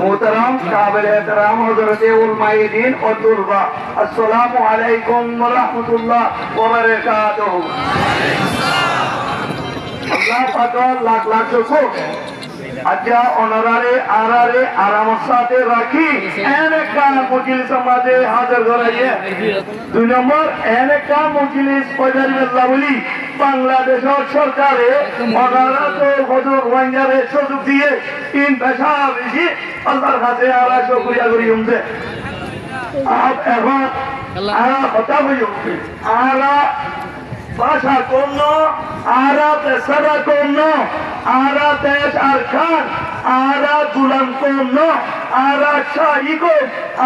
মোহতরম কাবিল এহতরাম, হযরত উলমায়ে দ্বীন ও তুলবা আসসালামু আলাইকুম ওয়া রাহমাতুল্লাহ ওয়া রাখি। এন একটা হাজার ধরাইয়ে। দুই নম্বর, এন একটা বাংলাদেশের সরকারে অনারা তো হজর সুযোগ দিয়ে তিন পেশা বেশি আল্লাহর কাছে আরা করি আপ এখন আরা কথা বলি আরা ভাষা কোন আরা তেসারা কোন আরা আর খান আরা গুলাম কোন আরা শাহী কো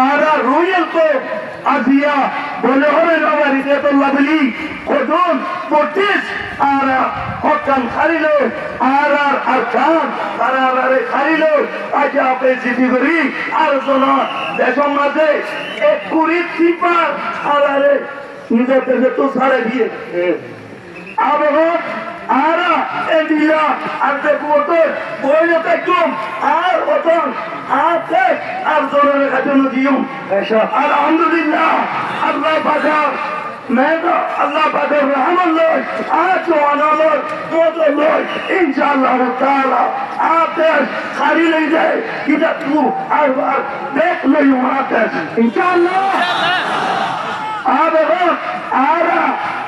আরা রুয়েল কো আজিয়া, বলে হবে নবারিতে তো লাভলি কদুন পটিস আরা হকান খারিল আর আর আর খান, আর আর, আরে খারিল আজ আপে জিদি করি, আর শোনা দেশের মাঝে এক কুড়ি টিপার আর, আরে নিজের থেকে তো সারে দিয়ে আবহাওয়া আরা এন্ডিয়া আর দেখব তো বইলে দেখুম আর যখন আছে আর জোরের কাছে দিও। আর আলহামদুলিল্লাহ আল্লাহ পাখা আল্লাহ পাখের রহমান লয় আজ অনলয় ইনশাআল্লাহ তাআলা আদেশ খালি লই যায় কিতাব তু আর বার দেখ লই আদেশ। ইনশাআল্লাহ। আর আরা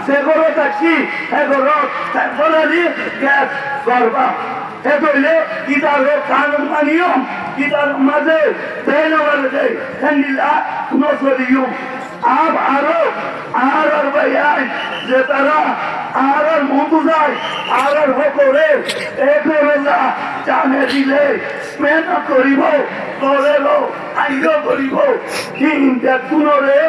সে গরো থাকি হে গরো তারপরে গ্যাস করবা এ কইলে গীতারে কানুন মানিয়ম গীতার মাঝে দেয় মাঝে হ্যান্ডিলা নসরিয়ম আব আরও, আর আর ভাইয়াই যে তারা আর আর যায় আর আর হকরে একবেলা জানে দিলে মেহনত করিব করেব আইন করিব। কিন্তু পুনরে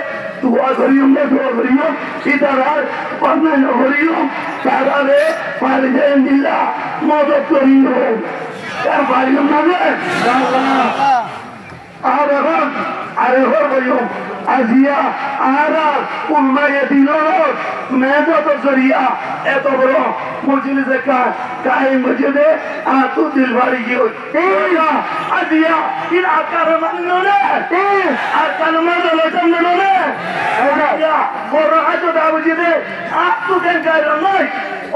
দোয়া করিও দোয়া করিও ইতারার বান্ধানো করিও তারারে পারিয়ে দিলা মদত করিও তার পারিও না আর এখন আরে হইও আজিয়া আরা উন্মায়ে দিল মেহনত করিয়া এত বড় মজলিসে কাজ কাই মজদে আতু দিল বাড়ি গিয়ে এইয়া আজিয়া ইন আকার মান্য রে। আর কান মানো লজম নো রে। আজিয়া বড় হাজো দাবজি দে আতু দেন গায় নয়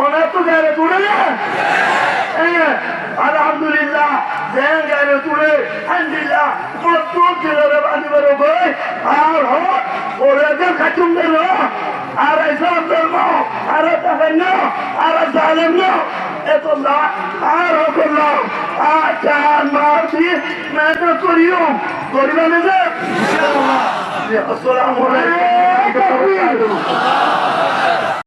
ওনা তো গায় তুড়ে না আলহামদুলিল্লাহ দেন গায় তুড়ে আলহামদুলিল্লাহ, কত দিলের বানি বড় ভাই আর হ, ওরে যে খাচুম দিল আর ইসলাম ধর্ম আর তাকে না, আর জালেম না। এত না আর হকল্লাহ আর চার মারছি মেহনত করিও। করিবা নিজে আসসালামু আলাইকুম।